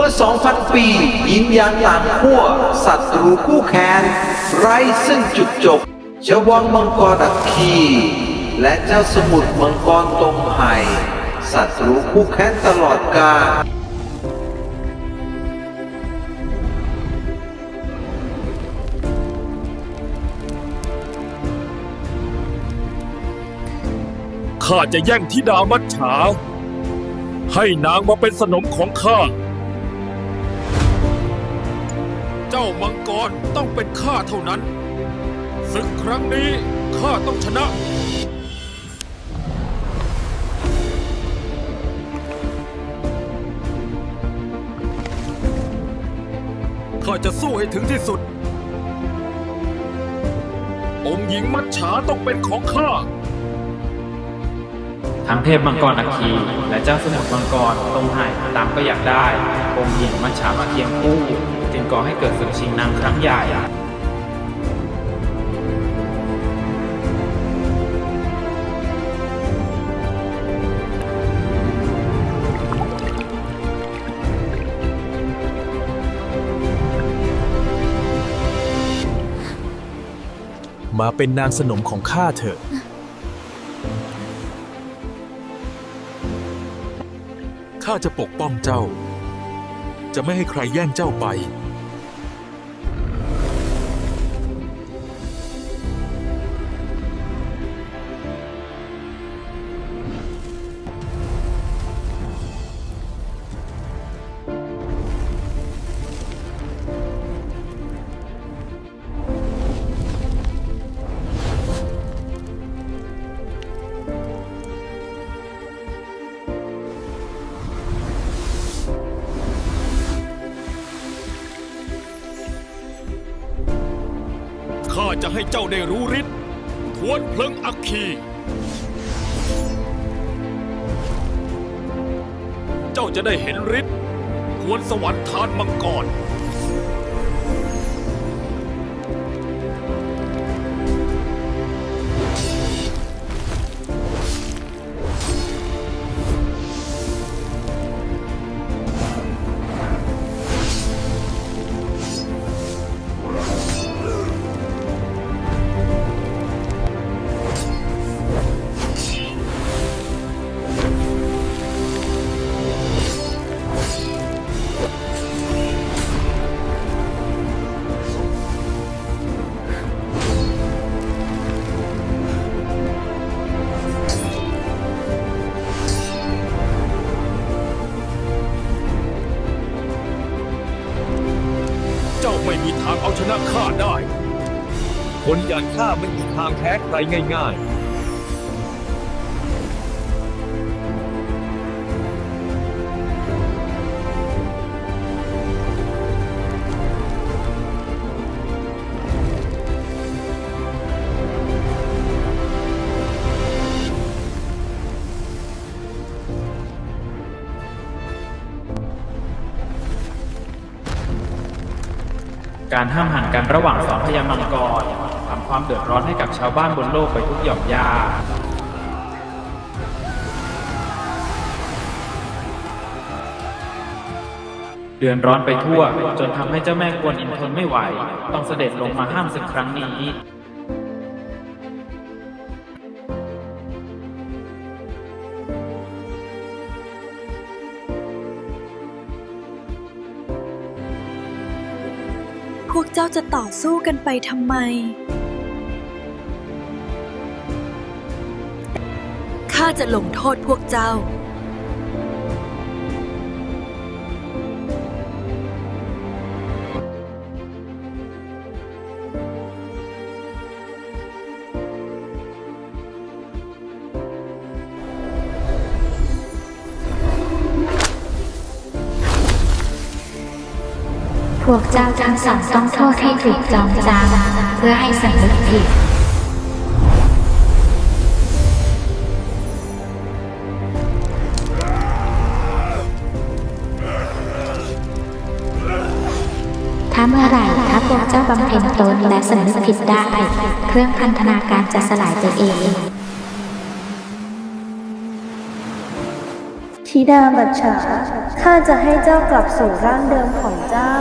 มื่อ 2,000 ปียินยางต่างขั้วศัตรูคู่แค้นไร้ซึ่งจุดจบเจ้าวังมังกรอัคคีและเจ้าสมุทรมังกรตรงไห่ศัตรูคู่แค้นตลอดกาลข้าจะแย่งธิดามัจฉา ให้นางมาเป็นสนมของข้า จ้ามังกรต้องเป็นข้าเท่านั้นศึกครั้งนี้ข้าต้องชนะ ข้าจะสู้ให้ถึงที่สุด องค์หญิงมัจฉาต้องเป็นของข้า ทั้งเทพมังกรอัคคีและเจ้าสมุทรมังกรตรงไห่ตามก็อยากได้ องค์หญิงมัจฉามาเคียงคู่จึงก่อให้เกิดศึกชิงนางครั้งใหญ่มาเป็นนางสนมของข้าเถอะ ข้าจะปกป้องเจ้า จะไม่ให้ใครแย่งเจ้าไป จะให้เจ้าได้รู้ฤทธิ์ทวนเพลิงอัคคี เจ้าจะได้เห็นฤทธิ์ทวนสวรรค์ทานมังกร ม่มีทางเอาชนะข้าได้ คนอย่างข้าไม่มีทางแพ้ใครง่าย ๆ การห้ามหันกันระหว่างสองพญามังกรทำความเดือดร้อนให้กับชาวบ้านบนโลกไปทุกหย่อมยาเดือนร้อนไปทั่ว จนทำให้เจ้าแม่กวนอินทนไม่ไหว ต้องเสด็จลงมาห้ามศึกครั้งนี้ พวกเจ้าจะต่อสู้กันไปทำไม ข้าจะลงโทษพวกเจ้า วกเจ้าทั้งสองต้องโทษให้ถูกจองจำเพื่อให้สำนึกผิดถ้าเมื่อไหร่ถ้าพวกเจ้าบำเพ็ญตนและสำนึกผิดได้ เครื่องพันธนาการจะสลายไปเองธิดาบัจฉาข้าจะให้เจ้ากลับสู่ร่างเดิมของเจ้า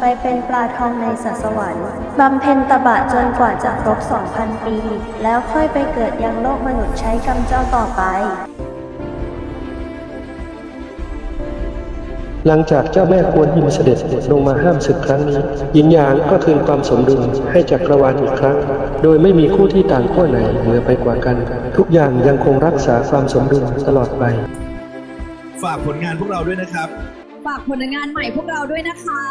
ไปเป็นปลาทองในสัสวรรค์บำเพ็ญตบะจนกว่าจะครบ 2,000 ปี แล้วค่อยไปเกิดยังโลกมนุษย์ใช้กรรมเจ้าต่อไป หลังจากเจ้าแม่กวนอิมเสด็จลงมาห้ามศึกครั้งนี้หญิงหยางก็คืนความสมดุลให้จักรวาลอีกครั้ง โดยไม่มีคู่ที่ต่างขั้วไหนเหนือไปกว่ากัน ทุกอย่างยังคงรักษาความสมดุลตลอดไป ฝากผลงานพวกเราด้วยนะครับ ฝากผลงานใหม่พวกเราด้วยนะคะ